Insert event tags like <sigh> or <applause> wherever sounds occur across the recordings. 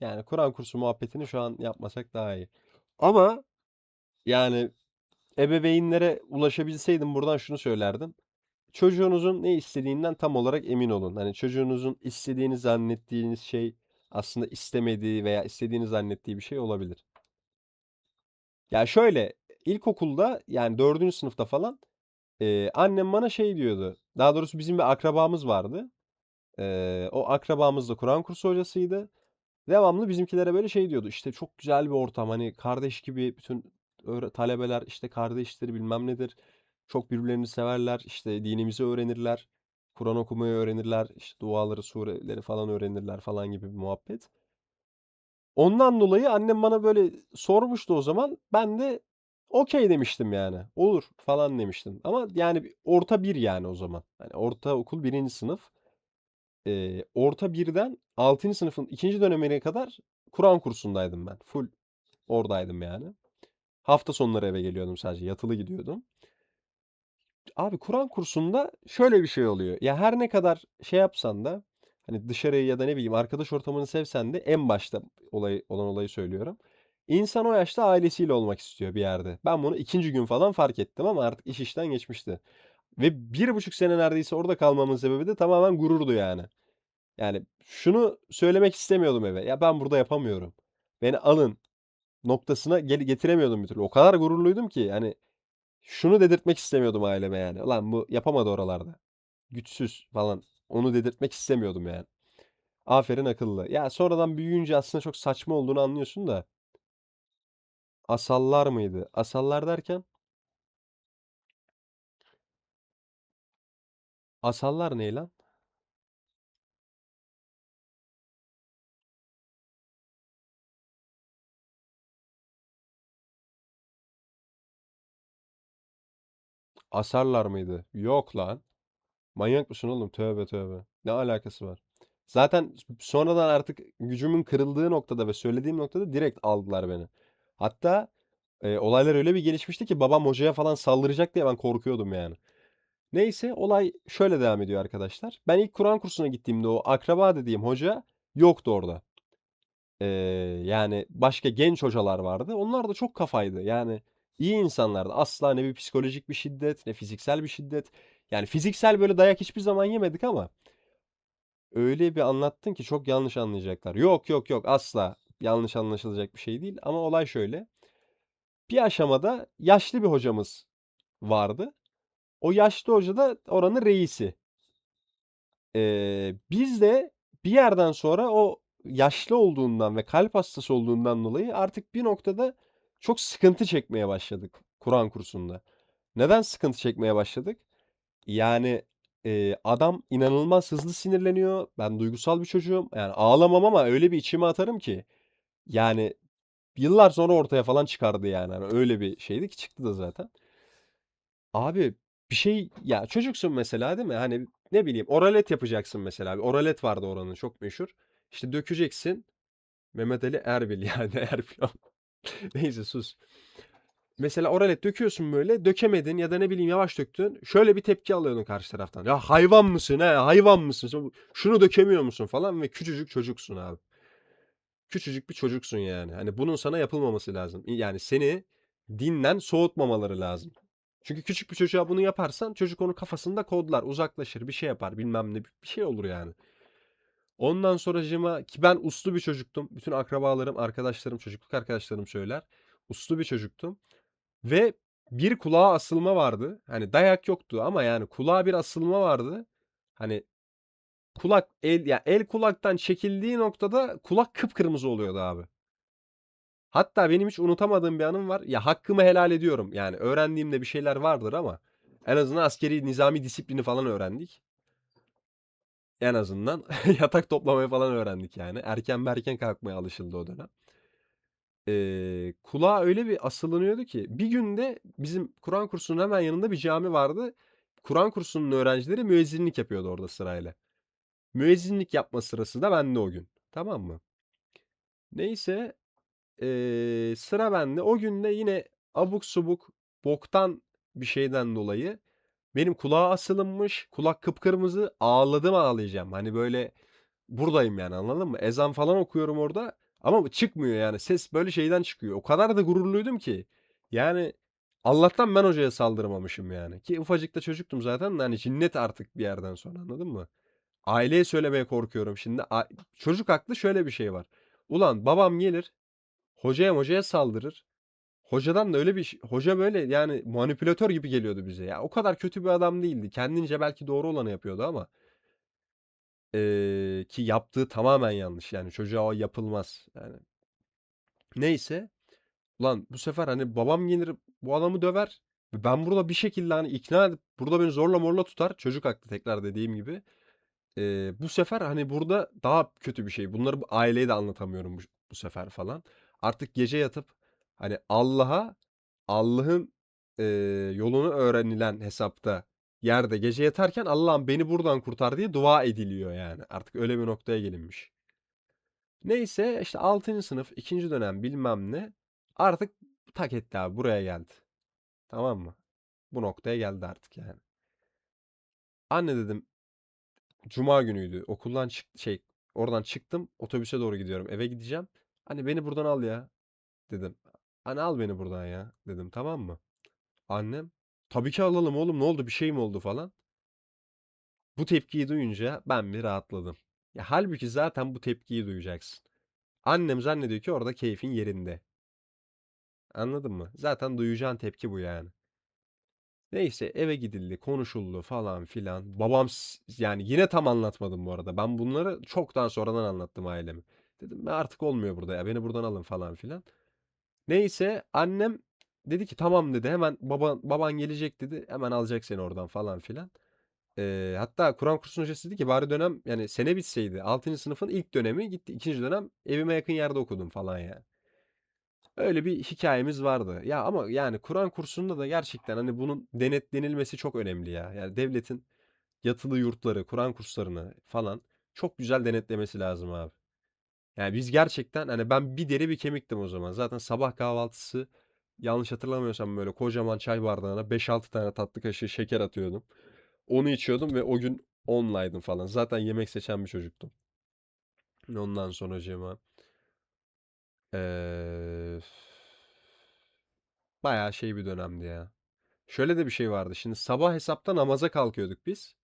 Yani Kur'an kursu muhabbetini şu an yapmasak daha iyi. Ama yani ebeveynlere ulaşabilseydim buradan şunu söylerdim. Çocuğunuzun ne istediğinden tam olarak emin olun. Hani çocuğunuzun istediğini zannettiğiniz şey aslında istemediği veya istediğini zannettiği bir şey olabilir. Ya şöyle ilkokulda yani 4. sınıfta falan eee, annem bana şey diyordu. Daha doğrusu bizim bir akrabamız vardı. Eee, o akrabamız da Kur'an kursu hocasıydı. Devamlı bizimkilere böyle şey diyordu. İşte çok güzel bir ortam. Hani kardeş gibi bütün öğre- talebeler işte kardeştir bilmem nedir. Çok birbirlerini severler. işte dinimizi öğrenirler. Kur'an okumayı öğrenirler. işte duaları, sureleri falan öğrenirler falan gibi bir muhabbet. Ondan dolayı annem bana böyle sormuştu o zaman. Ben de okey demiştim yani. Olur falan demiştim. Ama yani orta bir yani o zaman. Hani ortaokul birinci sınıf. Eee, orta birden 6. sınıfın ikinci dönemine kadar Kur'an kursundaydım ben. Full oradaydım yani. Hafta sonları eve geliyordum sadece. Yatılı gidiyordum. Abi Kur'an kursunda şöyle bir şey oluyor. Ya her ne kadar şey yapsan da hani dışarıyı ya da ne bileyim arkadaş ortamını sevsen de en başta olay, olan olayı söylüyorum. İnsan o yaşta ailesiyle olmak istiyor bir yerde. Ben bunu ikinci gün falan fark ettim ama artık iş işten geçmişti. Ve bir buçuk sene neredeyse orada kalmamın sebebi de tamamen gururdu yani. Yani şunu söylemek istemiyordum eve. Ya ben burada yapamıyorum. Beni alın noktasına gel getiremiyordum bir türlü. O kadar gururluydum ki hani şunu dedirtmek istemiyordum aileme yani. Ulan bu yapamadı oralarda. Güçsüz falan. Onu dedirtmek istemiyordum yani. Aferin akıllı. Ya sonradan büyüyünce aslında çok saçma olduğunu anlıyorsun da. Asallar mıydı? Asallar derken? Asallar ne lan? Asarlar mıydı? Yok lan. Manyak mısın oğlum? Tövbe tövbe. Ne alakası var? Zaten sonradan artık gücümün kırıldığı noktada ve söylediğim noktada direkt aldılar beni. Hatta e, olaylar öyle bir gelişmişti ki babam hocaya falan saldıracak diye ben korkuyordum yani. Neyse olay şöyle devam ediyor arkadaşlar. Ben ilk Kur'an kursuna gittiğimde o akraba dediğim hoca yoktu orada. Ee, yani başka genç hocalar vardı. Onlar da çok kafaydı. Yani iyi insanlardı. Asla ne bir psikolojik bir şiddet ne fiziksel bir şiddet. Yani fiziksel böyle dayak hiçbir zaman yemedik ama öyle bir anlattın ki çok yanlış anlayacaklar. Yok yok yok asla yanlış anlaşılacak bir şey değil. Ama olay şöyle. Bir aşamada yaşlı bir hocamız vardı. O yaşlı hoca da oranın reisi. Ee, biz de bir yerden sonra o yaşlı olduğundan ve kalp hastası olduğundan dolayı artık bir noktada çok sıkıntı çekmeye başladık Kur'an kursunda. Neden sıkıntı çekmeye başladık? Yani e, adam inanılmaz hızlı sinirleniyor. Ben duygusal bir çocuğum. Yani ağlamam ama öyle bir içime atarım ki. Yani yıllar sonra ortaya falan çıkardı yani. Hani öyle bir şeydi ki çıktı da zaten. Abi bir şey ya çocuksun mesela değil mi? Hani ne bileyim oralet yapacaksın mesela. Oralet vardı oranın çok meşhur. İşte dökeceksin. Mehmet Ali Erbil <laughs> yani Erbil. Neyse sus. Mesela oralet döküyorsun böyle dökemedin ya da ne bileyim yavaş döktün. Şöyle bir tepki alıyordun karşı taraftan. Ya hayvan mısın he hayvan mısın? Şunu dökemiyor musun falan ve küçücük çocuksun abi. Küçücük bir çocuksun yani. Hani bunun sana yapılmaması lazım. Yani seni dinden soğutmamaları lazım. Çünkü küçük bir çocuğa bunu yaparsan çocuk onu kafasında kodlar, uzaklaşır, bir şey yapar, bilmem ne bir şey olur yani. Ondan sonracığıma ki ben uslu bir çocuktum. Bütün akrabalarım, arkadaşlarım, çocukluk arkadaşlarım söyler. Uslu bir çocuktum. Ve bir kulağa asılma vardı. Hani dayak yoktu ama yani kulağa bir asılma vardı. Hani kulak el ya el kulaktan çekildiği noktada kulak kıpkırmızı oluyordu abi. Hatta benim hiç unutamadığım bir anım var. Ya hakkımı helal ediyorum. Yani öğrendiğimde bir şeyler vardır ama en azından askeri nizami disiplini falan öğrendik. En azından <laughs> yatak toplamayı falan öğrendik yani. Erken erken kalkmaya alışıldı o dönem. Ee, kulağa öyle bir asılınıyordu ki bir günde bizim Kur'an kursunun hemen yanında bir cami vardı. Kur'an kursunun öğrencileri müezzinlik yapıyordu orada sırayla. Müezzinlik yapma sırası da bende o gün. Tamam mı? Neyse Eee, sıra bende. O gün de yine abuk subuk boktan bir şeyden dolayı benim kulağa asılınmış. Kulak kıpkırmızı. Ağladım ağlayacağım. Hani böyle buradayım yani anladın mı? Ezan falan okuyorum orada. Ama çıkmıyor yani. Ses böyle şeyden çıkıyor. O kadar da gururluydum ki. Yani Allah'tan ben hocaya saldırmamışım yani. Ki ufacık da çocuktum zaten. de Hani cinnet artık bir yerden sonra anladın mı? Aileye söylemeye korkuyorum. Şimdi a- çocuk haklı şöyle bir şey var. Ulan babam gelir hocaya hocaya saldırır. Hocadan da öyle bir hoca böyle yani manipülatör gibi geliyordu bize. Ya o kadar kötü bir adam değildi. Kendince belki doğru olanı yapıyordu ama eee, ki yaptığı tamamen yanlış. Yani çocuğa o yapılmaz. Yani neyse. Ulan bu sefer hani babam gelir bu adamı döver. ve Ben burada bir şekilde hani ikna edip burada beni zorla morla tutar. Çocuk haklı tekrar dediğim gibi. Eee, bu sefer hani burada daha kötü bir şey. Bunları bu aileye de anlatamıyorum bu, bu sefer falan. Artık gece yatıp hani Allah'a Allah'ın eee, yolunu öğrenilen hesapta yerde gece yatarken Allah'ım beni buradan kurtar diye dua ediliyor yani. Artık öyle bir noktaya gelinmiş. Neyse işte 6. sınıf 2. dönem bilmem ne artık tak etti abi buraya geldi. Tamam mı? Bu noktaya geldi artık yani. Anne dedim Cuma günüydü. Okuldan çık şey oradan çıktım. Otobüse doğru gidiyorum. Eve gideceğim. Hani beni buradan al ya dedim. Hani al beni buradan ya dedim tamam mı? Annem tabii ki alalım oğlum ne oldu bir şey mi oldu falan. Bu tepkiyi duyunca ben bir rahatladım. Ya halbuki zaten bu tepkiyi duyacaksın. Annem zannediyor ki orada keyfin yerinde. Anladın mı? Zaten duyacağın tepki bu yani. Neyse eve gidildi, konuşuldu falan filan. Babam yani yine tam anlatmadım bu arada. Ben bunları çoktan sonradan anlattım aileme. Dedim ben artık olmuyor burada ya beni buradan alın falan filan. Neyse annem dedi ki tamam dedi hemen baban, baban gelecek dedi hemen alacak seni oradan falan filan. Ee, hatta Kur'an kursunun hocası dedi ki bari dönem yani sene bitseydi. 6. sınıfın ilk dönemi gitti. ikinci dönem evime yakın yerde okudum falan yani. Öyle bir hikayemiz vardı. Ya ama yani Kur'an kursunda da gerçekten hani bunun denetlenilmesi çok önemli ya. Yani devletin yatılı yurtları, Kur'an kurslarını falan çok güzel denetlemesi lazım abi. Yani biz gerçekten hani ben bir deri bir kemiktim o zaman. Zaten sabah kahvaltısı yanlış hatırlamıyorsam böyle kocaman çay bardağına 5-6 tane tatlı kaşığı şeker atıyordum. Onu içiyordum ve o gün onlaydım falan. Zaten yemek seçen bir çocuktum. Ondan sonracığıma eee bayağı şey bir dönemdi ya. Şöyle de bir şey vardı. Şimdi sabah hesapta namaza kalkıyorduk biz.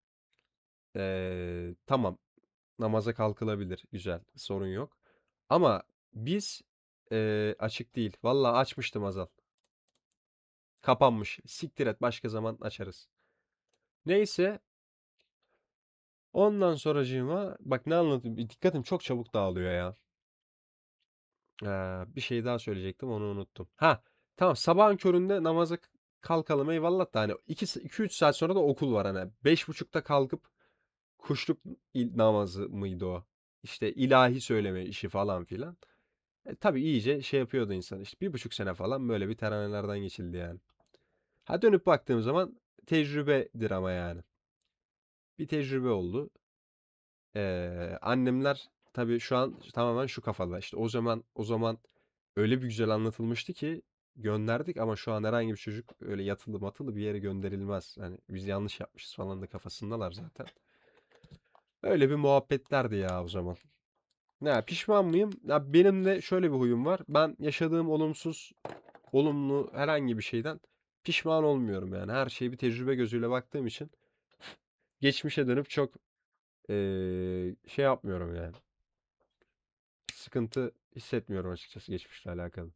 Eee, tamam. Namaza kalkılabilir. Güzel. Sorun yok. Ama biz eee, açık değil. Vallahi açmıştım Azal. Kapanmış. Siktir et. Başka zaman açarız. Neyse. Ondan sonracığıma bak ne anlatayım. Dikkatim çok çabuk dağılıyor ya. Ee, bir şey daha söyleyecektim onu unuttum. Ha tamam sabahın köründe namaza kalkalım eyvallah da hani 2-3 saat sonra da okul var hani. beş buçukta kalkıp kuşluk il- namazı mıydı o? İşte ilahi söyleme işi falan filan. E, tabii iyice şey yapıyordu insan işte bir buçuk sene falan böyle bir teranelerden geçildi yani. Ha dönüp baktığım zaman tecrübedir ama yani. Bir tecrübe oldu. Ee, annemler tabii şu an tamamen şu kafada. İşte o zaman o zaman öyle bir güzel anlatılmıştı ki gönderdik ama şu an herhangi bir çocuk öyle yatılı matılı bir yere gönderilmez. Hani biz yanlış yapmışız falan da kafasındalar zaten. Öyle bir muhabbetlerdi ya o zaman. Ne pişman mıyım? Ya benim de şöyle bir huyum var. Ben yaşadığım olumsuz, olumlu herhangi bir şeyden pişman olmuyorum yani. Her şeyi bir tecrübe gözüyle baktığım için geçmişe dönüp çok eee, şey yapmıyorum yani. Sıkıntı hissetmiyorum açıkçası geçmişle alakalı.